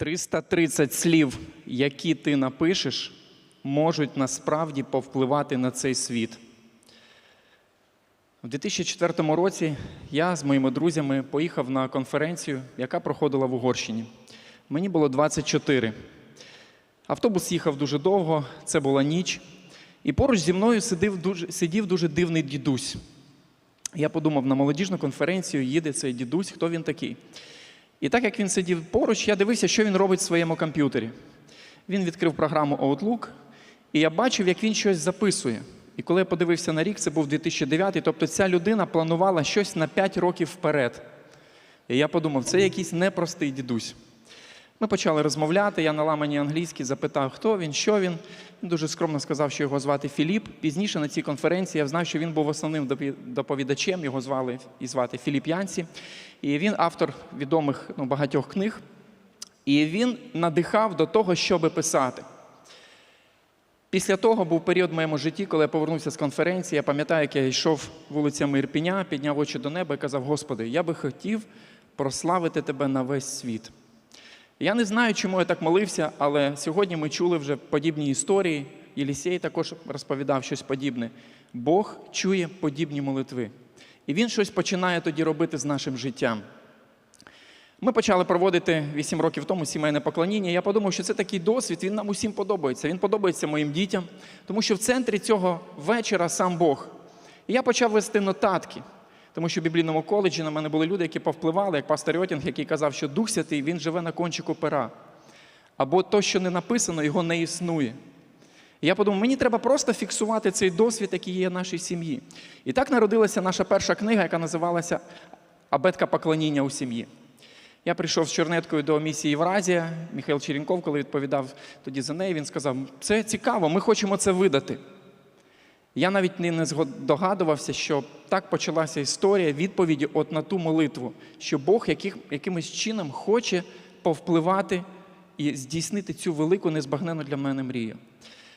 330 слів, які ти напишеш, можуть насправді повпливати на цей світ. У 2004 році я з моїми друзями поїхав на конференцію, яка проходила в Угорщині. Мені було 24. Автобус їхав дуже довго, це була ніч. І поруч зі мною сидів дуже, сидів дуже дивний дідусь. Я подумав, на молодіжну конференцію їде цей дідусь, хто він такий. І так як він сидів поруч, я дивився, що він робить в своєму комп'ютері. Він відкрив програму Outlook, і я бачив, як він щось записує. І коли я подивився на рік, це був 2009, тобто ця людина планувала щось на 5 років вперед. І я подумав, це якийсь непростий дідусь. Ми почали розмовляти, я на ламані англійській запитав, хто він, що він. Він дуже скромно сказав, що його звати Філіп. Пізніше на цій конференції я знав, що він був основним доповідачем, його звали і звати Філіп Янсі. І він автор відомих ну, багатьох книг. І він надихав до того, щоби писати. Після того був період в моєму житті, коли я повернувся з конференції. Я пам'ятаю, як я йшов вулицями Ірпіня, підняв очі до неба і казав: Господи, я би хотів прославити тебе на весь світ. Я не знаю, чому я так молився, але сьогодні ми чули вже подібні історії. Єлісей також розповідав щось подібне. Бог чує подібні молитви. І він щось починає тоді робити з нашим життям. Ми почали проводити 8 років тому сімейне поклоніння. Я подумав, що це такий досвід, він нам усім подобається. Він подобається моїм дітям, тому що в центрі цього вечора сам Бог. І я почав вести нотатки, тому що в біблійному коледжі на мене були люди, які повпливали, як пастор Йотінг, який казав, що Дух Святий він живе на кончику пера. Або то, що не написано, його не існує. І я подумав, мені треба просто фіксувати цей досвід, який є в нашій сім'ї. І так народилася наша перша книга, яка називалася Абетка поклоніння у сім'ї. Я прийшов з Чернеткою до місії Євразія. Михайло Черенков, коли відповідав тоді за неї, він сказав: це цікаво, ми хочемо це видати. Я навіть не догадувався, що так почалася історія відповіді от на ту молитву, що Бог яких, якимось чином хоче повпливати і здійснити цю велику незбагнену для мене мрію.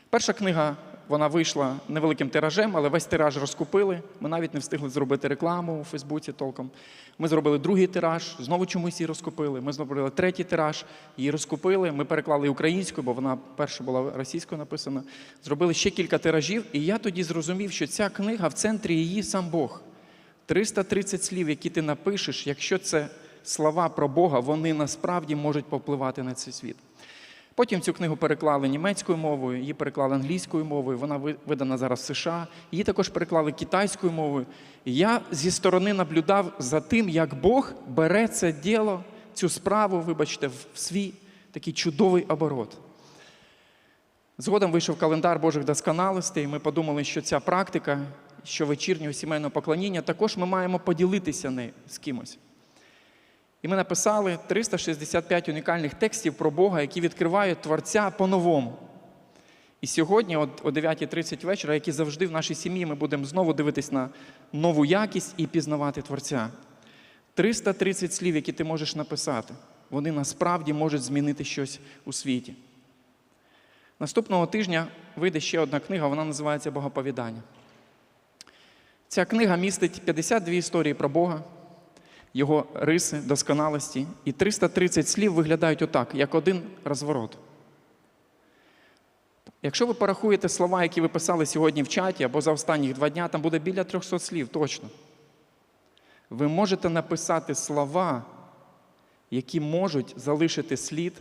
Перша книга вона вийшла невеликим тиражем, але весь тираж розкупили. Ми навіть не встигли зробити рекламу у Фейсбуці толком. Ми зробили другий тираж, знову чомусь її розкупили. Ми зробили третій тираж, її розкупили. Ми переклали українською, бо вона перша була російською написана. Зробили ще кілька тиражів, і я тоді зрозумів, що ця книга в центрі її сам Бог. 330 слів, які ти напишеш, якщо це слова про Бога, вони насправді можуть повпливати на цей світ. Потім цю книгу переклали німецькою мовою, її переклали англійською мовою, вона видана зараз в США. Її також переклали китайською мовою. Я зі сторони наблюдав за тим, як Бог бере це діло, цю справу, вибачте, в свій такий чудовий оборот. Згодом вийшов календар Божих досконалостей. і Ми подумали, що ця практика щовечірнього сімейного поклоніння також ми маємо поділитися нею з кимось. І ми написали 365 унікальних текстів про Бога, які відкривають Творця по-новому. І сьогодні, от о 9.30 вечора, як і завжди в нашій сім'ї, ми будемо знову дивитись на нову якість і пізнавати Творця. 330 слів, які ти можеш написати, вони насправді можуть змінити щось у світі. Наступного тижня вийде ще одна книга, вона називається Боговповідання. Ця книга містить 52 історії про Бога, його риси, досконалості, і 330 слів виглядають отак, як один розворот. Якщо ви порахуєте слова, які ви писали сьогодні в чаті або за останніх два дня, там буде біля 300 слів точно. Ви можете написати слова, які можуть залишити слід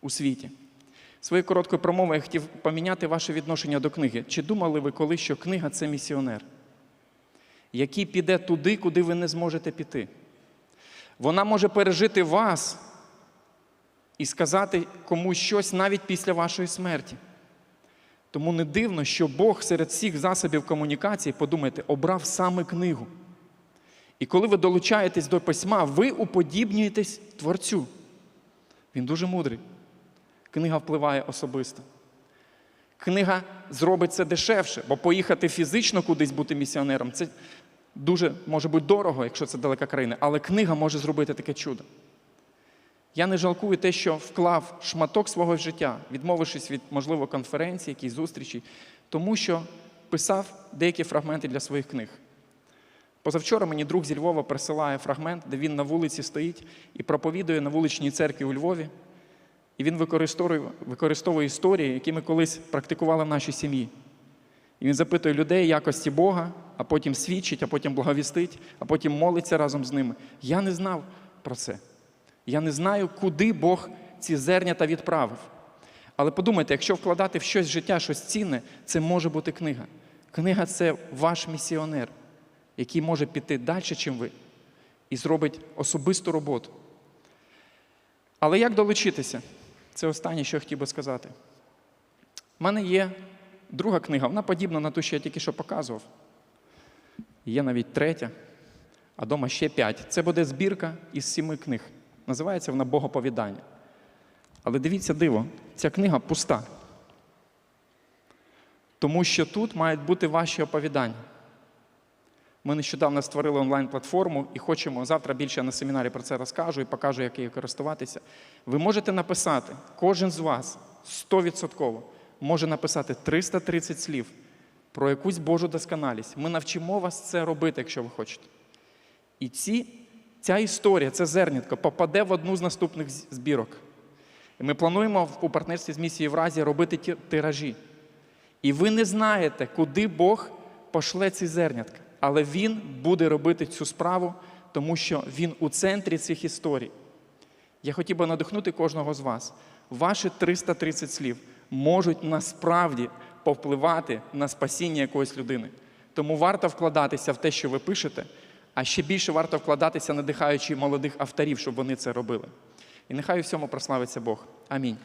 у світі. Своєю короткою промовою я хотів поміняти ваше відношення до книги. Чи думали ви колись, що книга це місіонер, який піде туди, куди ви не зможете піти? Вона може пережити вас і сказати комусь щось навіть після вашої смерті. Тому не дивно, що Бог серед всіх засобів комунікації, подумайте, обрав саме книгу. І коли ви долучаєтесь до письма, ви уподібнюєтесь Творцю. Він дуже мудрий. Книга впливає особисто. Книга зробить це дешевше, бо поїхати фізично кудись бути місіонером це дуже може бути дорого, якщо це далека країна, але книга може зробити таке чудо. Я не жалкую те, що вклав шматок свого життя, відмовившись від, можливо, конференції, якісь зустрічі, тому що писав деякі фрагменти для своїх книг. Позавчора мені друг зі Львова присилає фрагмент, де він на вулиці стоїть і проповідує на вуличній церкві у Львові. І він використовує, використовує історії, які ми колись практикували в нашій сім'ї. І він запитує людей якості Бога, а потім свідчить, а потім благовістить, а потім молиться разом з ними. Я не знав про це. Я не знаю, куди Бог ці зернята відправив. Але подумайте, якщо вкладати в щось життя, щось цінне, це може бути книга. Книга це ваш місіонер, який може піти далі, ніж ви, і зробить особисту роботу. Але як долучитися? Це останнє, що я хотів би сказати. У мене є друга книга, вона подібна на ту, що я тільки що показував. Є навіть третя, а дома ще п'ять. Це буде збірка із сіми книг. Називається вона Богоповідання. Але дивіться диво, ця книга пуста. Тому що тут мають бути ваші оповідання. Ми нещодавно створили онлайн-платформу і хочемо завтра більше на семінарі про це розкажу і покажу, як її користуватися. Ви можете написати, кожен з вас 100% може написати 330 слів про якусь Божу досконалість. Ми навчимо вас це робити, якщо ви хочете. І ці, ця історія, це зернятко, попаде в одну з наступних збірок. І ми плануємо у партнерстві з місією Євразія робити тиражі. І ви не знаєте, куди Бог пошле ці зернятка. Але Він буде робити цю справу, тому що Він у центрі цих історій. Я хотів би надихнути кожного з вас. Ваші 330 слів можуть насправді повпливати на спасіння якоїсь людини. Тому варто вкладатися в те, що ви пишете, а ще більше варто вкладатися, надихаючи молодих авторів, щоб вони це робили. І нехай у всьому прославиться Бог. Амінь.